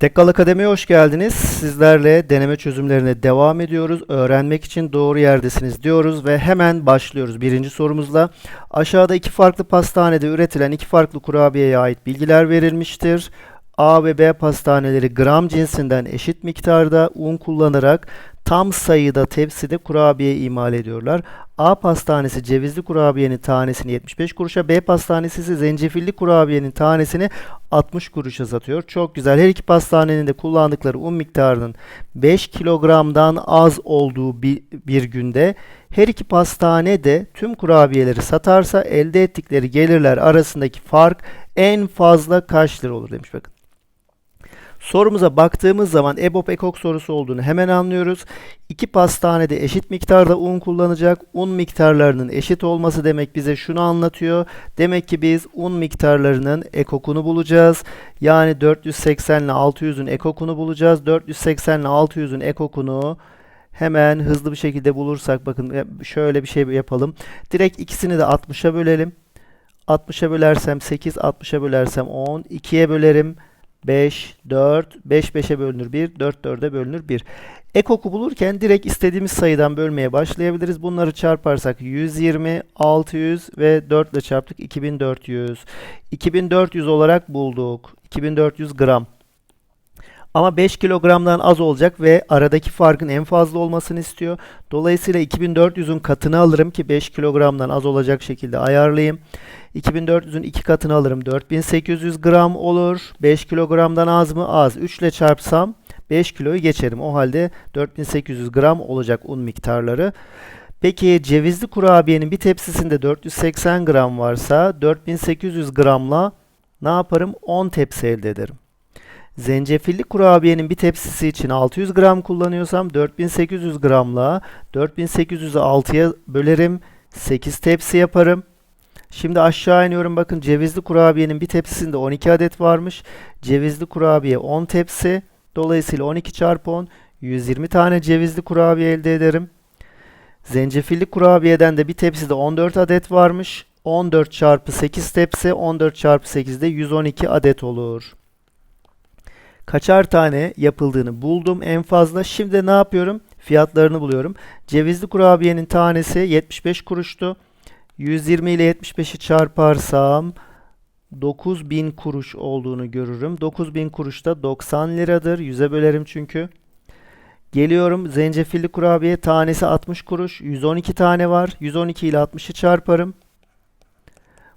Tekkal Akademi'ye hoş geldiniz. Sizlerle deneme çözümlerine devam ediyoruz. Öğrenmek için doğru yerdesiniz diyoruz ve hemen başlıyoruz. Birinci sorumuzla aşağıda iki farklı pastanede üretilen iki farklı kurabiyeye ait bilgiler verilmiştir. A ve B pastaneleri gram cinsinden eşit miktarda un kullanarak tam sayıda tepside kurabiye imal ediyorlar. A pastanesi cevizli kurabiyenin tanesini 75 kuruşa, B pastanesi ise zencefilli kurabiyenin tanesini 60 kuruşa satıyor. Çok güzel. Her iki pastanenin de kullandıkları un miktarının 5 kilogramdan az olduğu bir, bir günde her iki pastane de tüm kurabiyeleri satarsa elde ettikleri gelirler arasındaki fark en fazla kaç lira olur demiş bakın. Sorumuza baktığımız zaman EBOB ekok sorusu olduğunu hemen anlıyoruz. İki pastanede eşit miktarda un kullanacak. Un miktarlarının eşit olması demek bize şunu anlatıyor. Demek ki biz un miktarlarının ekokunu bulacağız. Yani 480 ile 600'ün ekokunu bulacağız. 480 ile 600'ün ekokunu hemen hızlı bir şekilde bulursak bakın e, şöyle bir şey yapalım. Direkt ikisini de 60'a bölelim. 60'a bölersem 8, 60'a bölersem 10, 2'ye bölerim. 5, 4, 5 5'e bölünür 1, 4 4'e bölünür 1. Ekoku bulurken direkt istediğimiz sayıdan bölmeye başlayabiliriz. Bunları çarparsak 120, 600 ve 4 ile çarptık 2400. 2400 olarak bulduk. 2400 gram. Ama 5 kilogramdan az olacak ve aradaki farkın en fazla olmasını istiyor. Dolayısıyla 2400'ün katını alırım ki 5 kilogramdan az olacak şekilde ayarlayayım. 2400'ün 2 katını alırım. 4800 gram olur. 5 kilogramdan az mı? Az. 3 ile çarpsam 5 kiloyu geçerim. O halde 4800 gram olacak un miktarları. Peki cevizli kurabiyenin bir tepsisinde 480 gram varsa 4800 gramla ne yaparım? 10 tepsi elde ederim. Zencefilli kurabiyenin bir tepsisi için 600 gram kullanıyorsam 4800 gramla 4800'ü 6'ya bölerim. 8 tepsi yaparım. Şimdi aşağı iniyorum bakın cevizli kurabiyenin bir tepsisinde 12 adet varmış. Cevizli kurabiye 10 tepsi. Dolayısıyla 12 çarpı 10 120 tane cevizli kurabiye elde ederim. Zencefilli kurabiyeden de bir tepside 14 adet varmış. 14 çarpı 8 tepsi 14 çarpı 8 de 112 adet olur. Kaçar tane yapıldığını buldum en fazla. Şimdi ne yapıyorum? Fiyatlarını buluyorum. Cevizli kurabiyenin tanesi 75 kuruştu. 120 ile 75'i çarparsam 9000 kuruş olduğunu görürüm. 9000 kuruş da 90 liradır. 100'e bölerim çünkü. Geliyorum zencefilli kurabiye tanesi 60 kuruş. 112 tane var. 112 ile 60'ı çarparım.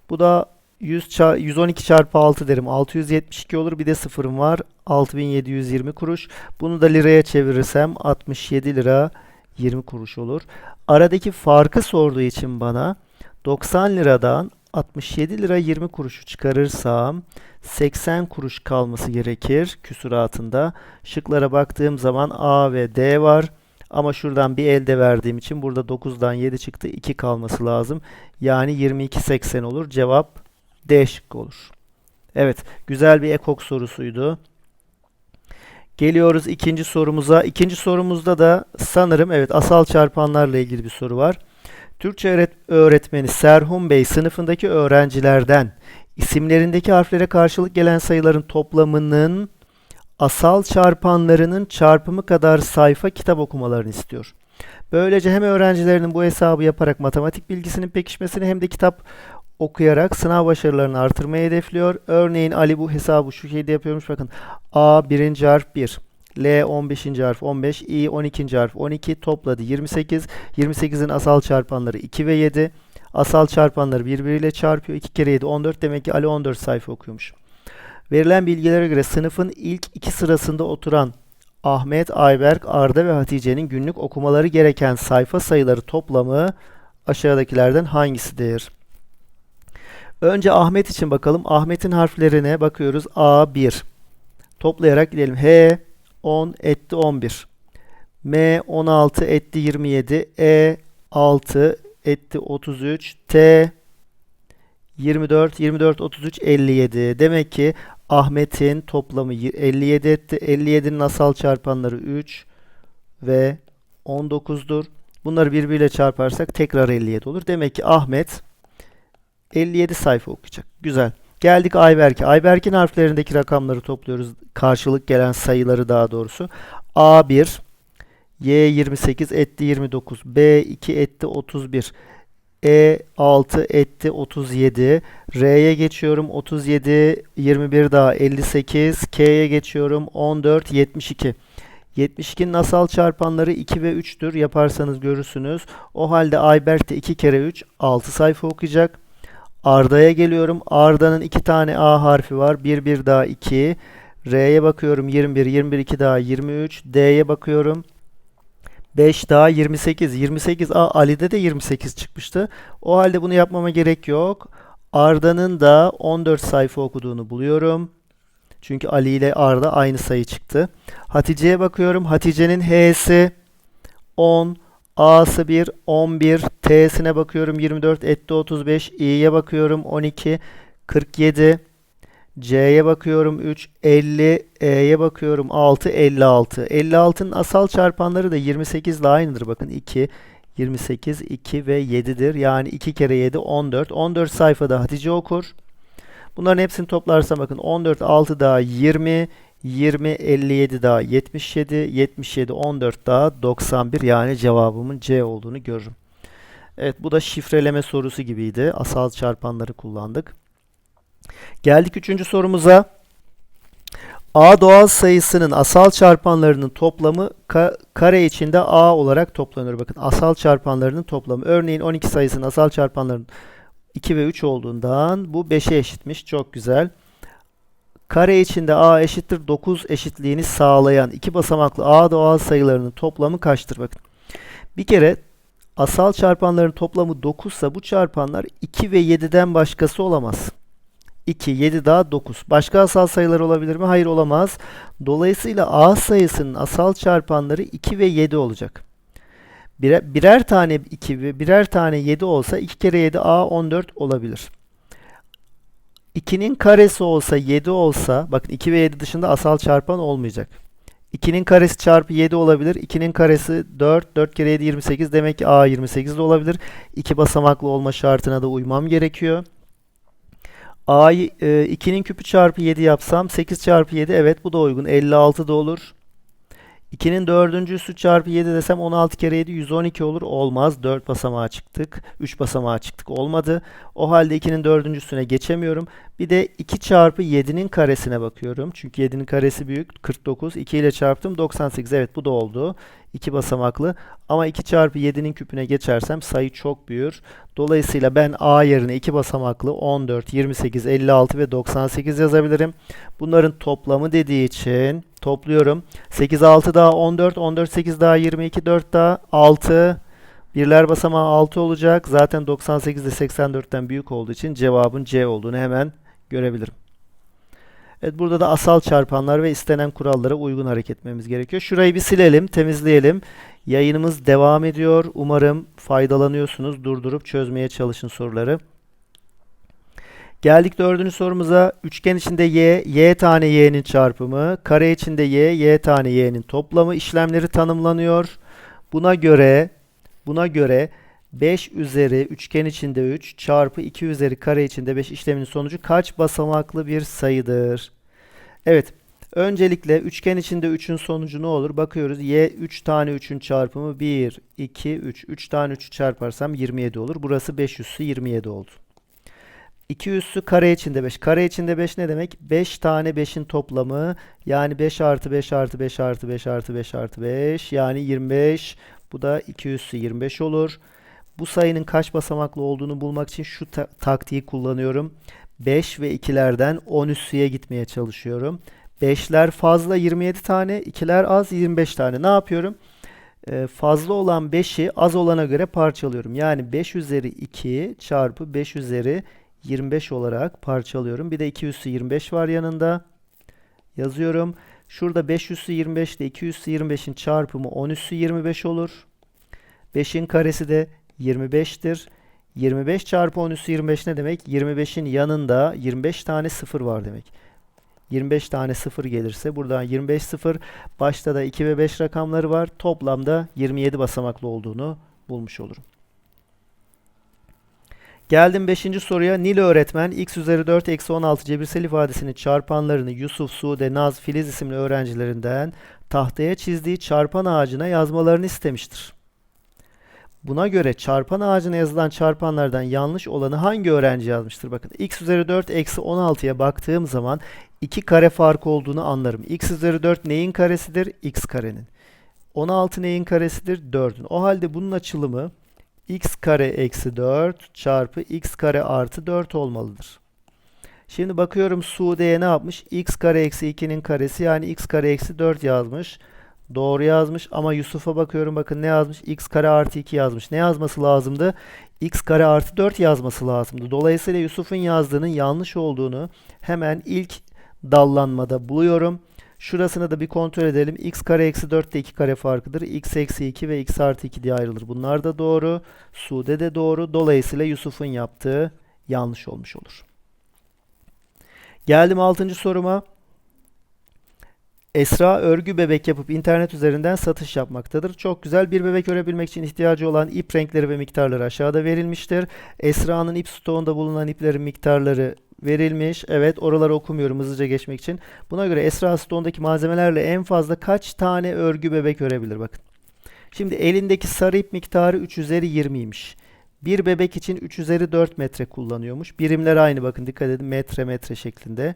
Bu da 100 ça 112 çarpı 6 derim. 672 olur. Bir de sıfırım var. 6720 kuruş. Bunu da liraya çevirirsem 67 lira 20 kuruş olur. Aradaki farkı sorduğu için bana 90 liradan 67 lira 20 kuruşu çıkarırsam 80 kuruş kalması gerekir küsuratında. Şıklara baktığım zaman A ve D var. Ama şuradan bir elde verdiğim için burada 9'dan 7 çıktı. 2 kalması lazım. Yani 22.80 olur. Cevap D şıkkı olur. Evet, güzel bir ekok sorusuydu. Geliyoruz ikinci sorumuza. İkinci sorumuzda da sanırım evet asal çarpanlarla ilgili bir soru var. Türkçe öğretmeni Serhun Bey sınıfındaki öğrencilerden isimlerindeki harflere karşılık gelen sayıların toplamının asal çarpanlarının çarpımı kadar sayfa kitap okumalarını istiyor. Böylece hem öğrencilerinin bu hesabı yaparak matematik bilgisinin pekişmesini hem de kitap okuyarak sınav başarılarını artırmayı hedefliyor. Örneğin Ali bu hesabı şu şekilde yapıyormuş. Bakın A birinci harf 1. L 15. harf 15, I 12. harf 12 topladı 28. 28'in asal çarpanları 2 ve 7. Asal çarpanları birbiriyle çarpıyor. 2 kere 7 14 demek ki Ali 14 sayfa okuyormuş. Verilen bilgilere göre sınıfın ilk iki sırasında oturan Ahmet, Ayberk, Arda ve Hatice'nin günlük okumaları gereken sayfa sayıları toplamı aşağıdakilerden hangisidir? Önce Ahmet için bakalım. Ahmet'in harflerine bakıyoruz. A1. Toplayarak gidelim. H 10 etti 11. M 16 etti 27. E 6 etti 33. T 24 24 33 57. Demek ki Ahmet'in toplamı 57 etti. 57'nin asal çarpanları 3 ve 19'dur. Bunları birbiriyle çarparsak tekrar 57 olur. Demek ki Ahmet 57 sayfa okuyacak. Güzel. Geldik Ayberk'e. Ayberk'in harflerindeki rakamları topluyoruz. Karşılık gelen sayıları daha doğrusu. A1 Y28 etti 29. B2 etti 31. E6 etti 37. R'ye geçiyorum 37. 21 daha 58. K'ye geçiyorum 14. 72. 72'nin asal çarpanları 2 ve 3'tür. Yaparsanız görürsünüz. O halde Ayberk'te 2 kere 3 6 sayfa okuyacak. Arda'ya geliyorum. Arda'nın 2 tane A harfi var. 1 1 daha 2. R'ye bakıyorum 21 21 2 daha 23. D'ye bakıyorum 5 daha 28. 28 A Ali'de de 28 çıkmıştı. O halde bunu yapmama gerek yok. Arda'nın da 14 sayfa okuduğunu buluyorum. Çünkü Ali ile Arda aynı sayı çıktı. Hatice'ye bakıyorum. Hatice'nin H'si 10, A'sı 1, 11, T'sine bakıyorum 24, etti 35, İ'ye bakıyorum 12, 47, C'ye bakıyorum 3, 50, E'ye bakıyorum 6, 56. 56'nın asal çarpanları da 28 ile aynıdır. Bakın 2, 28, 2 ve 7'dir. Yani 2 kere 7, 14. 14 sayfada Hatice okur. Bunların hepsini toplarsam bakın 14, 6 daha 20, 20, 57 daha 77, 77, 14 daha 91 yani cevabımın C olduğunu görürüm. Evet bu da şifreleme sorusu gibiydi. Asal çarpanları kullandık. Geldik üçüncü sorumuza. A doğal sayısının asal çarpanlarının toplamı ka kare içinde A olarak toplanır. Bakın asal çarpanlarının toplamı. Örneğin 12 sayısının asal çarpanlarının 2 ve 3 olduğundan bu 5'e eşitmiş. Çok güzel. Kare içinde A eşittir 9 eşitliğini sağlayan iki basamaklı A doğal sayılarının toplamı kaçtır? Bakın. Bir kere asal çarpanların toplamı 9 ise bu çarpanlar 2 ve 7'den başkası olamaz. 2, 7 daha 9. Başka asal sayılar olabilir mi? Hayır olamaz. Dolayısıyla A sayısının asal çarpanları 2 ve 7 olacak. Birer, birer tane 2 ve birer tane 7 olsa 2 kere 7 A 14 olabilir. 2'nin karesi olsa 7 olsa bakın 2 ve 7 dışında asal çarpan olmayacak. 2'nin karesi çarpı 7 olabilir. 2'nin karesi 4. 4 kere 7 28. Demek ki A 28 de olabilir. 2 basamaklı olma şartına da uymam gerekiyor. A'yı e, 2'nin küpü çarpı 7 yapsam 8 çarpı 7 evet bu da uygun. 56 da olur. 2'nin dördüncüsü çarpı 7 desem 16 kere 7 112 olur. Olmaz. 4 basamağa çıktık. 3 basamağa çıktık. Olmadı. O halde 2'nin dördüncüsüne geçemiyorum. Bir de 2 çarpı 7'nin karesine bakıyorum. Çünkü 7'nin karesi büyük. 49. 2 ile çarptım. 98. Evet bu da oldu. 2 basamaklı. Ama 2 çarpı 7'nin küpüne geçersem sayı çok büyür. Dolayısıyla ben A yerine 2 basamaklı 14, 28, 56 ve 98 yazabilirim. Bunların toplamı dediği için topluyorum. 8, 6 daha 14, 14, 8 daha 22, 4 daha 6. Birler basamağı 6 olacak. Zaten 98 de 84'ten büyük olduğu için cevabın C olduğunu hemen görebilirim. Evet burada da asal çarpanlar ve istenen kurallara uygun hareket etmemiz gerekiyor. Şurayı bir silelim, temizleyelim. Yayınımız devam ediyor. Umarım faydalanıyorsunuz. Durdurup çözmeye çalışın soruları. Geldik dördüncü sorumuza. Üçgen içinde y, y tane y'nin çarpımı, kare içinde y, y tane y'nin toplamı işlemleri tanımlanıyor. Buna göre buna göre 5 üzeri üçgen içinde 3 çarpı 2 üzeri kare içinde 5 işleminin sonucu kaç basamaklı bir sayıdır? Evet. Öncelikle üçgen içinde 3'ün sonucu ne olur? Bakıyoruz. Y 3 tane 3'ün çarpımı 1, 2, 3. 3 tane 3'ü çarparsam 27 olur. Burası 5 üssü 27 oldu. 2 üssü kare içinde 5. Kare içinde 5 ne demek? 5 tane 5'in toplamı. Yani 5 artı 5 artı 5 artı 5 artı 5 artı 5. Yani 25. Bu da 2 üssü 25 olur. Bu sayının kaç basamaklı olduğunu bulmak için şu ta taktiği kullanıyorum. 5 ve 2'lerden 10 üssüye gitmeye çalışıyorum. 5'ler fazla 27 tane, 2'ler az 25 tane. Ne yapıyorum? Ee, fazla olan 5'i az olana göre parçalıyorum. Yani 5 üzeri 2 çarpı 5 üzeri 25 olarak parçalıyorum. Bir de 2 üssü 25 var yanında. Yazıyorum. Şurada 5 üssü 25 ile 2 üssü 25'in çarpımı 10 üssü 25 olur. 5'in karesi de 25'tir. 25 çarpı 10 üssü 25 ne demek? 25'in yanında 25 tane 0 var demek. 25 tane 0 gelirse buradan 25 0 başta da 2 ve 5 rakamları var. Toplamda 27 basamaklı olduğunu bulmuş olurum. Geldim 5. soruya. Nil öğretmen x üzeri 4 eksi 16 cebirsel ifadesinin çarpanlarını Yusuf, Sude, Naz, Filiz isimli öğrencilerinden tahtaya çizdiği çarpan ağacına yazmalarını istemiştir. Buna göre çarpan ağacına yazılan çarpanlardan yanlış olanı hangi öğrenci yazmıştır? Bakın x üzeri 4 eksi 16'ya baktığım zaman iki kare farkı olduğunu anlarım. x üzeri 4 neyin karesidir? x karenin. 16 neyin karesidir? 4'ün. O halde bunun açılımı x kare eksi 4 çarpı x kare artı 4 olmalıdır. Şimdi bakıyorum Sude'ye ne yapmış? x kare eksi 2'nin karesi yani x kare eksi 4 yazmış. Doğru yazmış ama Yusuf'a bakıyorum bakın ne yazmış? x kare artı 2 yazmış. Ne yazması lazımdı? x kare artı 4 yazması lazımdı. Dolayısıyla Yusuf'un yazdığının yanlış olduğunu hemen ilk dallanmada buluyorum. Şurasını da bir kontrol edelim. x kare eksi 4 de 2 kare farkıdır. x eksi 2 ve x artı 2 diye ayrılır. Bunlar da doğru. Sude de doğru. Dolayısıyla Yusuf'un yaptığı yanlış olmuş olur. Geldim 6. soruma. Esra örgü bebek yapıp internet üzerinden satış yapmaktadır. Çok güzel bir bebek örebilmek için ihtiyacı olan ip renkleri ve miktarları aşağıda verilmiştir. Esra'nın ip stoğunda bulunan iplerin miktarları verilmiş. Evet oraları okumuyorum hızlıca geçmek için. Buna göre Esra stoğundaki malzemelerle en fazla kaç tane örgü bebek örebilir bakın. Şimdi elindeki sarı ip miktarı 3 üzeri 20'ymiş. Bir bebek için 3 üzeri 4 metre kullanıyormuş. Birimler aynı bakın dikkat edin metre metre şeklinde.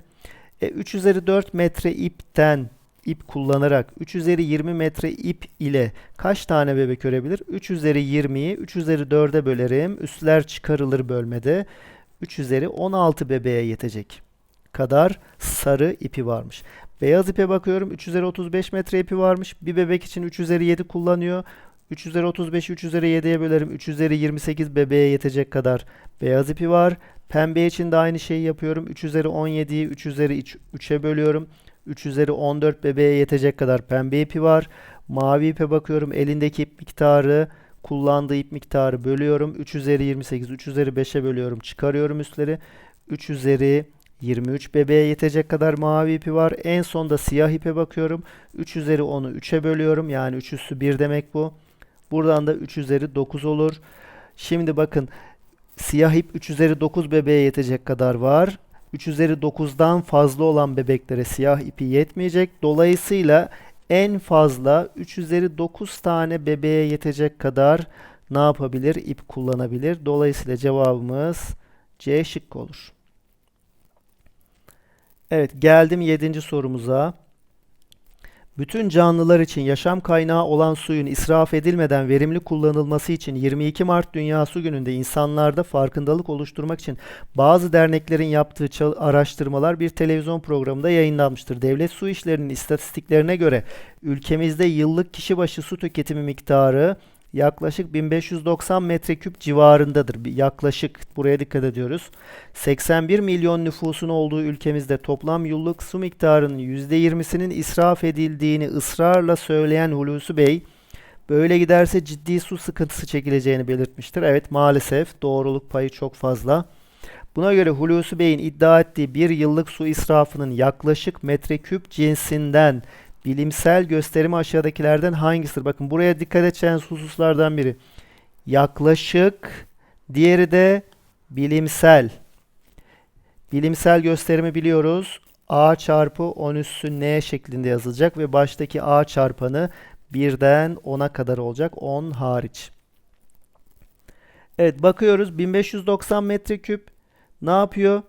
E, 3 üzeri 4 metre ipten ip kullanarak 3 üzeri 20 metre ip ile kaç tane bebek örebilir? 3 üzeri 20'yi 3 üzeri 4'e bölerim. Üstler çıkarılır bölmede. 3 üzeri 16 bebeğe yetecek kadar sarı ipi varmış. Beyaz ipe bakıyorum. 3 üzeri 35 metre ipi varmış. Bir bebek için 3 üzeri 7 kullanıyor. 3 üzeri 35'i 3 üzeri 7'ye bölerim. 3 üzeri 28 bebeğe yetecek kadar beyaz ipi var. Pembe için de aynı şeyi yapıyorum. 3 üzeri 17'yi 3 üzeri 3'e bölüyorum. 3 üzeri 14 bebeğe yetecek kadar pembe ipi var. Mavi ipe bakıyorum. Elindeki ip miktarı kullandığı ip miktarı bölüyorum. 3 üzeri 28, 3 üzeri 5'e bölüyorum. Çıkarıyorum üstleri. 3 üzeri 23 bebeğe yetecek kadar mavi ipi var. En sonda siyah ipe bakıyorum. 3 üzeri 10'u 3'e bölüyorum. Yani 3 üssü 1 demek bu. Buradan da 3 üzeri 9 olur. Şimdi bakın siyah ip 3 üzeri 9 bebeğe yetecek kadar var. 3 üzeri 9'dan fazla olan bebeklere siyah ipi yetmeyecek. Dolayısıyla en fazla 3 üzeri 9 tane bebeğe yetecek kadar ne yapabilir? İp kullanabilir. Dolayısıyla cevabımız C şıkkı olur. Evet geldim 7. sorumuza. Bütün canlılar için yaşam kaynağı olan suyun israf edilmeden verimli kullanılması için 22 Mart Dünya Su Günü'nde insanlarda farkındalık oluşturmak için bazı derneklerin yaptığı araştırmalar bir televizyon programında yayınlanmıştır. Devlet Su İşleri'nin istatistiklerine göre ülkemizde yıllık kişi başı su tüketimi miktarı yaklaşık 1590 metreküp civarındadır. Yaklaşık buraya dikkat ediyoruz. 81 milyon nüfusun olduğu ülkemizde toplam yıllık su miktarının %20'sinin israf edildiğini ısrarla söyleyen Hulusi Bey, böyle giderse ciddi su sıkıntısı çekileceğini belirtmiştir. Evet maalesef doğruluk payı çok fazla. Buna göre Hulusi Bey'in iddia ettiği bir yıllık su israfının yaklaşık metreküp cinsinden Bilimsel gösterimi aşağıdakilerden hangisidir? Bakın buraya dikkat edeceğiniz hususlardan biri. Yaklaşık, diğeri de bilimsel. Bilimsel gösterimi biliyoruz. A çarpı 10 üssü N şeklinde yazılacak ve baştaki A çarpanı birden 10'a kadar olacak. 10 hariç. Evet bakıyoruz 1590 metreküp ne yapıyor?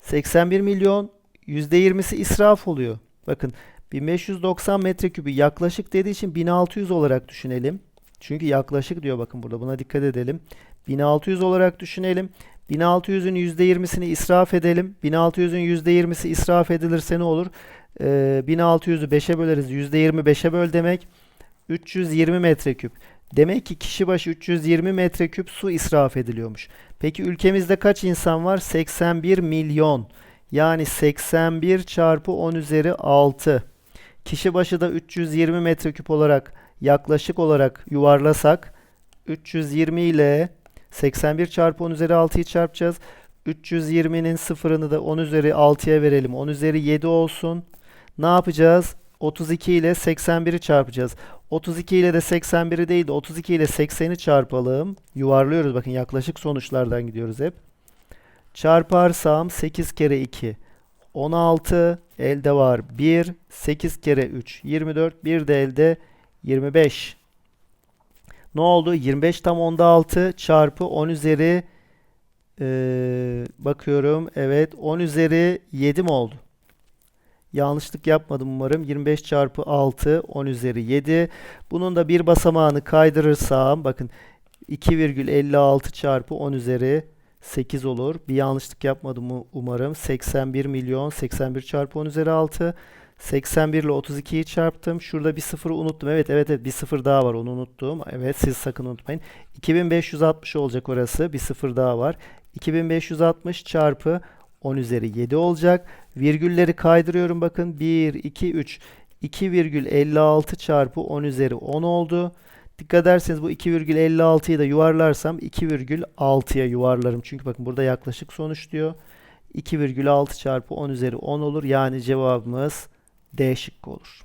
81 milyon %20'si israf oluyor. Bakın 1590 metreküpü yaklaşık dediği için 1600 olarak düşünelim. Çünkü yaklaşık diyor bakın burada buna dikkat edelim. 1600 olarak düşünelim. 1600'ün %20'sini israf edelim. 1600'ün %20'si israf edilirse ne olur? Ee, 1600'ü 5'e böleriz. %20 5'e böl demek. 320 metreküp. Demek ki kişi başı 320 metreküp su israf ediliyormuş. Peki ülkemizde kaç insan var? 81 milyon. Yani 81 çarpı 10 üzeri 6. Kişi başı da 320 metreküp olarak yaklaşık olarak yuvarlasak 320 ile 81 çarpı 10 üzeri 6'yı çarpacağız. 320'nin sıfırını da 10 üzeri 6'ya verelim. 10 üzeri 7 olsun. Ne yapacağız? 32 ile 81'i çarpacağız. 32 ile de 81'i değil de 32 ile 80'i çarpalım. Yuvarlıyoruz bakın yaklaşık sonuçlardan gidiyoruz hep. Çarparsam 8 kere 2 16 elde var 1 8 kere 3 24 bir de elde 25. Ne oldu? 25 tam onda 6 çarpı 10 üzeri eee, bakıyorum. Evet 10 üzeri 7 mi oldu? Yanlışlık yapmadım umarım. 25 çarpı 6 10 üzeri 7. Bunun da bir basamağını kaydırırsam bakın 2,56 çarpı 10 üzeri 8 olur. Bir yanlışlık yapmadım umarım. 81 milyon 81 çarpı 10 üzeri 6. 81 ile 32'yi çarptım. Şurada bir sıfırı unuttum. Evet evet evet bir sıfır daha var onu unuttum. Evet siz sakın unutmayın. 2560 olacak orası. Bir sıfır daha var. 2560 çarpı 10 üzeri 7 olacak. Virgülleri kaydırıyorum bakın. 1, 2, 3. 2,56 çarpı 10 üzeri 10 oldu. Dikkat ederseniz bu 2,56'yı da yuvarlarsam 2,6'ya yuvarlarım. Çünkü bakın burada yaklaşık sonuç diyor. 2,6 çarpı 10 üzeri 10 olur. Yani cevabımız D şıkkı olur.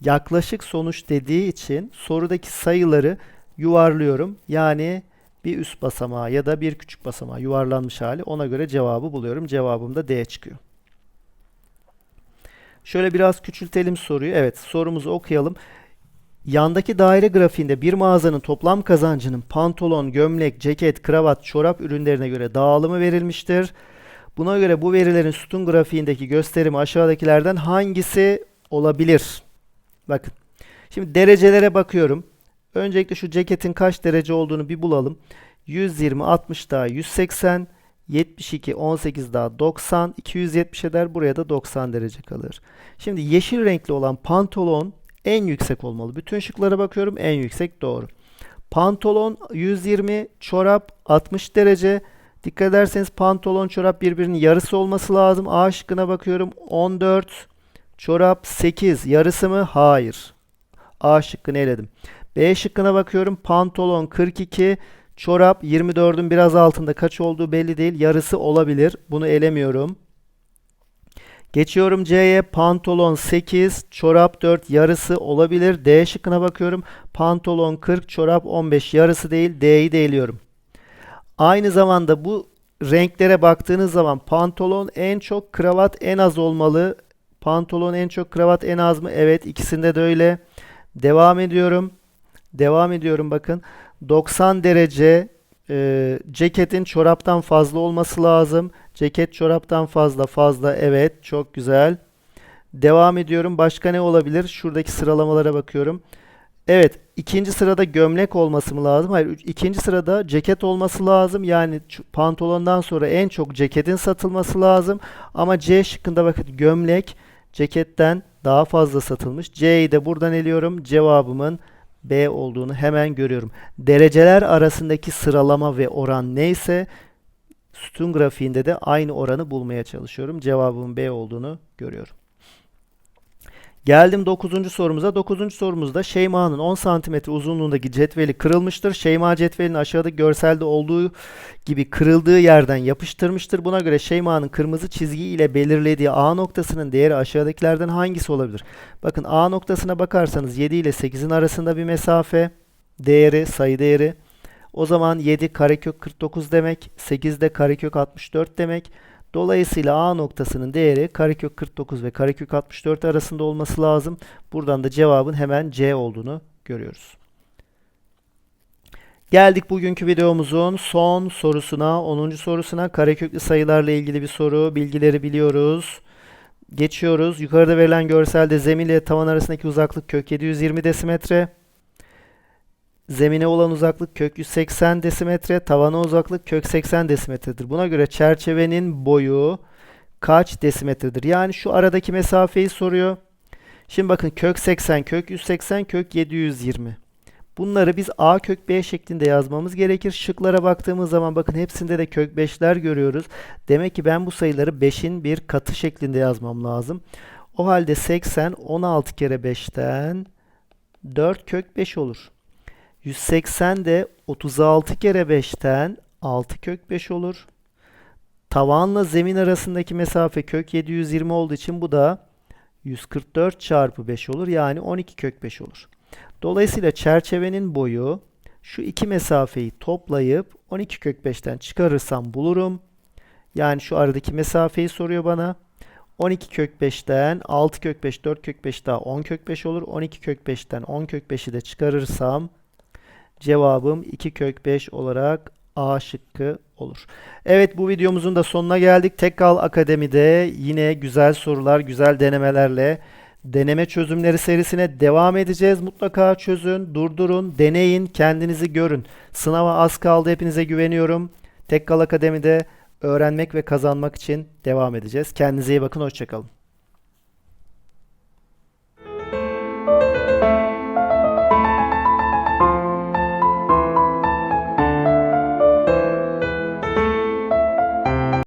Yaklaşık sonuç dediği için sorudaki sayıları yuvarlıyorum. Yani bir üst basamağı ya da bir küçük basamağı yuvarlanmış hali. Ona göre cevabı buluyorum. Cevabım da D çıkıyor. Şöyle biraz küçültelim soruyu. Evet sorumuzu okuyalım. Yandaki daire grafiğinde bir mağazanın toplam kazancının pantolon, gömlek, ceket, kravat, çorap ürünlerine göre dağılımı verilmiştir. Buna göre bu verilerin sütun grafiğindeki gösterimi aşağıdakilerden hangisi olabilir? Bakın. Şimdi derecelere bakıyorum. Öncelikle şu ceketin kaç derece olduğunu bir bulalım. 120, 60 daha 180, 72, 18 daha 90, 270 eder. Buraya da 90 derece kalır. Şimdi yeşil renkli olan pantolon en yüksek olmalı. Bütün şıklara bakıyorum. En yüksek doğru. Pantolon 120, çorap 60 derece. Dikkat ederseniz pantolon, çorap birbirinin yarısı olması lazım. A şıkkına bakıyorum. 14, çorap 8. Yarısı mı? Hayır. A şıkkını eledim. B şıkkına bakıyorum. Pantolon 42, çorap 24'ün biraz altında kaç olduğu belli değil. Yarısı olabilir. Bunu elemiyorum. Geçiyorum C'ye. Pantolon 8, çorap 4, yarısı olabilir. D şıkkına bakıyorum. Pantolon 40, çorap 15, yarısı değil. D'yi de eliyorum. Aynı zamanda bu renklere baktığınız zaman pantolon en çok, kravat en az olmalı. Pantolon en çok, kravat en az mı? Evet, ikisinde de öyle. Devam ediyorum. Devam ediyorum bakın. 90 derece e, ceketin çoraptan fazla olması lazım. Ceket çoraptan fazla fazla. Evet, çok güzel. Devam ediyorum. Başka ne olabilir? Şuradaki sıralamalara bakıyorum. Evet, ikinci sırada gömlek olması mı lazım? Hayır, ikinci sırada ceket olması lazım. Yani pantolondan sonra en çok ceketin satılması lazım. Ama C şıkkında bakın gömlek ceketten daha fazla satılmış. C'yi de buradan eliyorum. Cevabımın B olduğunu hemen görüyorum. Dereceler arasındaki sıralama ve oran neyse sütun grafiğinde de aynı oranı bulmaya çalışıyorum. Cevabımın B olduğunu görüyorum. Geldim 9. sorumuza. 9. sorumuzda Şeyma'nın 10 cm uzunluğundaki cetveli kırılmıştır. Şeyma cetvelini aşağıdaki görselde olduğu gibi kırıldığı yerden yapıştırmıştır. Buna göre Şeyma'nın kırmızı çizgi ile belirlediği A noktasının değeri aşağıdakilerden hangisi olabilir? Bakın A noktasına bakarsanız 7 ile 8'in arasında bir mesafe değeri, sayı değeri. O zaman 7 karekök 49 demek, 8 de karekök 64 demek. Dolayısıyla A noktasının değeri karekök 49 ve karekök 64 arasında olması lazım. Buradan da cevabın hemen C olduğunu görüyoruz. Geldik bugünkü videomuzun son sorusuna, 10. sorusuna. Kareköklü sayılarla ilgili bir soru. Bilgileri biliyoruz. Geçiyoruz. Yukarıda verilen görselde zemin ile tavan arasındaki uzaklık kök 720 desimetre. Zemine olan uzaklık kök 180 desimetre, tavana uzaklık kök 80 desimetredir. Buna göre çerçevenin boyu kaç desimetredir? Yani şu aradaki mesafeyi soruyor. Şimdi bakın kök 80, kök 180, kök 720. Bunları biz a kök b şeklinde yazmamız gerekir. Şıklara baktığımız zaman bakın hepsinde de kök 5'ler görüyoruz. Demek ki ben bu sayıları 5'in bir katı şeklinde yazmam lazım. O halde 80 16 kere 5'ten 4 kök 5 olur. 180 de 36 kere 5'ten 6 kök 5 olur. Tavanla zemin arasındaki mesafe kök 720 olduğu için bu da 144 çarpı 5 olur. Yani 12 kök 5 olur. Dolayısıyla çerçevenin boyu şu iki mesafeyi toplayıp 12 kök 5'ten çıkarırsam bulurum. Yani şu aradaki mesafeyi soruyor bana. 12 kök 5'ten 6 kök 5, 4 kök 5 daha 10 kök 5 olur. 12 kök 5'ten 10 kök 5'i de çıkarırsam cevabım 2 kök 5 olarak A şıkkı olur. Evet bu videomuzun da sonuna geldik. Tekkal Akademi'de yine güzel sorular, güzel denemelerle deneme çözümleri serisine devam edeceğiz. Mutlaka çözün, durdurun, deneyin, kendinizi görün. Sınava az kaldı. Hepinize güveniyorum. Tekkal Akademi'de öğrenmek ve kazanmak için devam edeceğiz. Kendinize iyi bakın. Hoşçakalın.